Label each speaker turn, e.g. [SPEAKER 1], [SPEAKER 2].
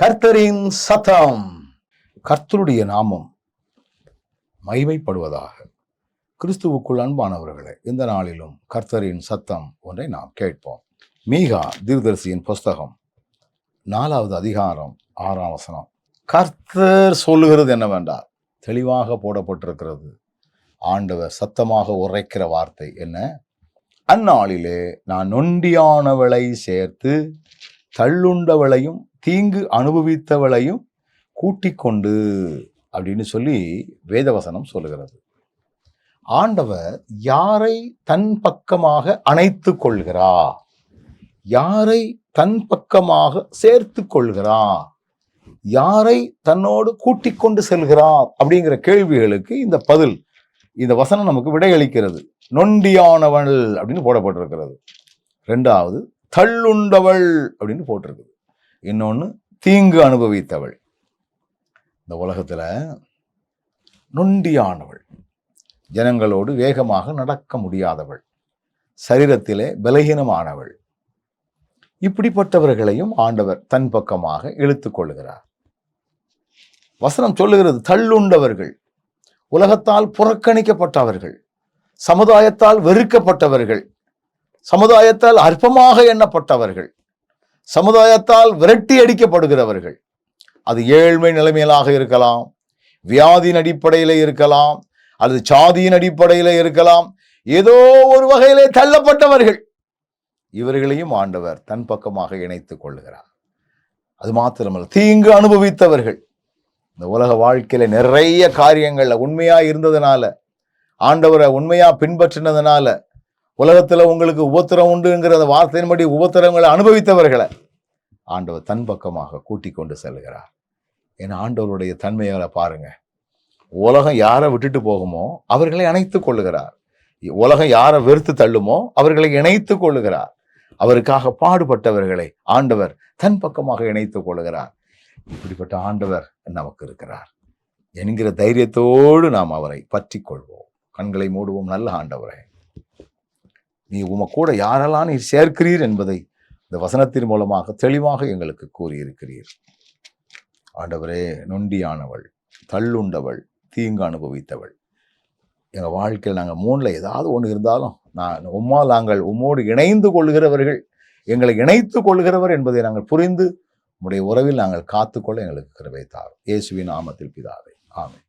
[SPEAKER 1] கர்த்தரின் சத்தம் கர்த்தருடைய நாமம் மகிமைப்படுவதாக. கிறிஸ்துவுக்குள் அன்பானவர்களே இந்த நாளிலும் கர்த்தரின் சத்தம் ஒன்றை நாம் கேட்போம். மீகா தீர்தரிசியின் புஸ்தகம் நாலாவது அதிகாரம் ஆறாம் வசனம். கர்த்தர் சொல்லுகிறது என்னவென்றால் தெளிவாக போடப்பட்டிருக்கிறது. ஆண்டவர் சத்தமாக உரைக்கிற வார்த்தை என்ன? அந்நாளிலே நான் நொண்டியானவளை சேர்த்து தள்ளுண்டவளையும் தீங்கு அனுபவித்தவளையும் கூட்டிக் கொண்டு அப்படின்னு சொல்லி வேதவசனம் சொல்லுகிறது. ஆண்டவர் யாரை தன் பக்கமாக அணைத்து கொள்கிறார் யாரை தன் பக்கமாக சேர்த்து கொள்கிறார் யாரை தன்னோடு கூட்டிக் கொண்டு செல்கிறார் அப்படிங்கிற கேள்விகளுக்கு இந்த பதில் இந்த வசனம் நமக்கு விடையளிக்கிறது. நொண்டியானவள் அப்படின்னு போடப்பட்டிருக்கிறது. ரெண்டாவது தள்ளுண்டவள் அப்படின்னு போட்டிருக்குது. இன்னொன்று தீங்கு அனுபவித்தவள். இந்த உலகத்தில் நொண்டியானவள். ஜனங்களோடு வேகமாக நடக்க முடியாதவள். சரீரத்திலே பலகீனமானவள். இப்படிப்பட்டவர்களையும் ஆண்டவர் தன் பக்கமாக இழுத்து கொள்கிறார் வசனம் சொல்லுகிறது தள்ளுண்டவர்கள் உலகத்தால் புறக்கணிக்கப்பட்டவர்கள் சமுதாயத்தால் வெறுக்கப்பட்டவர்கள் சமுதாயத்தால் அற்பமாக எண்ணப்பட்டவர்கள் சமுதாயத்தால் விரட்டி அடிக்கப்படுகிறவர்கள். அது ஏழ்மை நிலைமையிலாக இருக்கலாம் வியாதியின் அடிப்படையில் இருக்கலாம் அல்லது சாதியின் அடிப்படையில் இருக்கலாம் ஏதோ ஒரு வகையிலே தள்ளப்பட்டவர்கள். இவர்களையும் ஆண்டவர் தன் பக்கமாக இணைத்துக் கொள்ளுகிறார் அது மாத்திரமல்ல தீங்கு அனுபவித்தவர்கள். இந்த உலக வாழ்க்கையில நிறைய காரியங்கள்ல உண்மையா இருந்ததுனால ஆண்டவரை உண்மையா பின்பற்றினதுனால உலகத்தில் உங்களுக்கு உபத்திரம் உண்டுங்கிற வார்த்தையின்படி உபத்திரங்களை அனுபவித்தவர்களை ஆண்டவர் தன் பக்கமாக கூட்டி கொண்டு செல்கிறார் என் ஆண்டவருடைய தன்மைகளை பாருங்க. உலகம் யாரை விட்டுட்டு போகுமோ அவர்களை அணைத்துக் கொள்ளுகிறார். உலகம் யாரை வெறுத்து தள்ளுமோ அவர்களை இணைத்துக் கொள்ளுகிறார். அவருக்காக பாடுபட்டவர்களை ஆண்டவர் தன் பக்கமாக இணைத்துக் கொள்ளுகிறார். இப்படிப்பட்ட ஆண்டவர் நமக்கு இருக்கிறார். என்கிற தைரியத்தோடு நாம் அவரை பற்றி கொள்வோம். கண்களை மூடுவோம். நல்ல ஆண்டவரே. நீ உமக்கூட கூட யாரெல்லாம் நீர் சேர்க்கிறீர் என்பதை இந்த வசனத்தின் மூலமாக தெளிவாக எங்களுக்கு கூறியிருக்கிறீர். ஆண்டவரே நொண்டியானவள் தள்ளுண்டவள் தீங்கு அனுபவித்தவள். எங்கள் வாழ்க்கையில் நாங்கள் மூணில் ஏதாவது ஒன்று இருந்தாலும் நான் உம்மா நாங்கள் உம்மோடு இணைந்து கொள்கிறவர்கள் எங்களை இணைத்து கொள்கிறவர் என்பதை நாங்கள் புரிந்து உம்முடைய உறவில் நாங்கள் காத்துக்கொள்ள எங்களுக்கு கிருபை தாரும். இயேசுவின் நாமத்தில் பிதாவே ஆமை